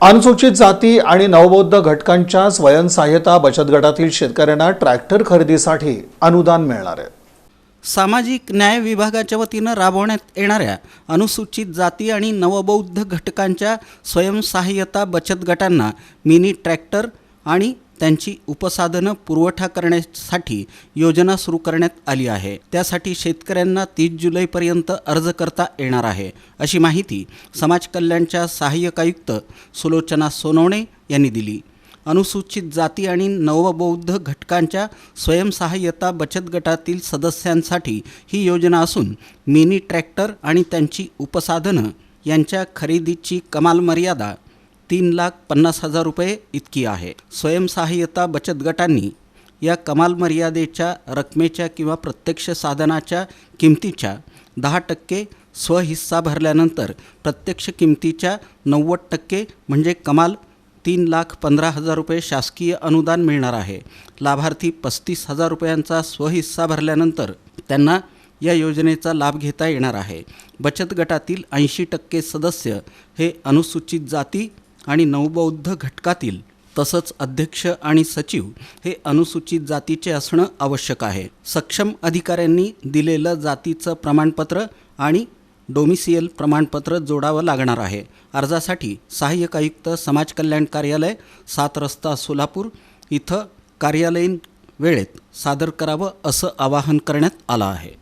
अनुसूचित जाती आणि नवबौद्ध घटकांच्या स्वयंसहाय्यता बचत गटातील शेतकऱ्यांना ट्रॅक्टर खरेदीसाठी अनुदान मिळणार आहे. सामाजिक न्याय विभागाच्या वतीनं राबवण्यात येणाऱ्या अनुसूचित जाती आणि नवबौद्ध घटकांच्या स्वयंसहाय्यता बचत गटांना मिनी ट्रॅक्टर आणि त्यांची उपसाधनं पुरवठा करण्यासाठी योजना सुरू करण्यात आली आहे. त्यासाठी शेतकऱ्यांना तीस जुलैपर्यंत अर्ज करता येणार आहे अशी माहिती समाज कल्याणच्या सहाय्यक आयुक्त सुलोचना सोनवणे यांनी दिली. अनुसूचित जाती आणि नवबौद्ध घटकांच्या स्वयंसहाय्यता बचत गटातील सदस्यांसाठी ही योजना असून मिनी ट्रॅक्टर आणि त्यांची उपसाधनं यांच्या खरेदीची कमाल मर्यादा तीन लाख पन्नास हजार रुपये इतकी आहे. स्वयंसहाय्यता बचत गटांनी या कमाल मर्यादेच्या रकमेच्या किंवा प्रत्यक्ष साधनाच्या किमतीच्या दहा टक्के स्वहिस्सा भरल्यानंतर प्रत्यक्ष किमतीच्या नव्वद टक्के म्हणजे कमाल तीन लाख पंधरा हजार रुपये शासकीय अनुदान मिळणार आहे. लाभार्थी पस्तीस हजार रुपयांचा स्वहिस्सा भरल्यानंतर त्यांना या योजनेचा लाभ घेता येणार आहे. बचत गटातील ऐंशी टक्के सदस्य हे अनुसूचित जाती आणि नवबौद्ध घटकातील तसंच अध्यक्ष आणि सचिव हे अनुसूचित जातीचे असणं आवश्यक आहे. सक्षम अधिकाऱ्यांनी दिलेलं जातीचं प्रमाणपत्र आणि डोमिसियल प्रमाणपत्र जोडावं लागणार आहे. अर्जासाठी सहाय्यक आयुक्त समाज कल्याण कार्यालय सात रस्ता सोलापूर इथं कार्यालयीन वेळेत सादर करावं असं आवाहन करण्यात आलं आहे.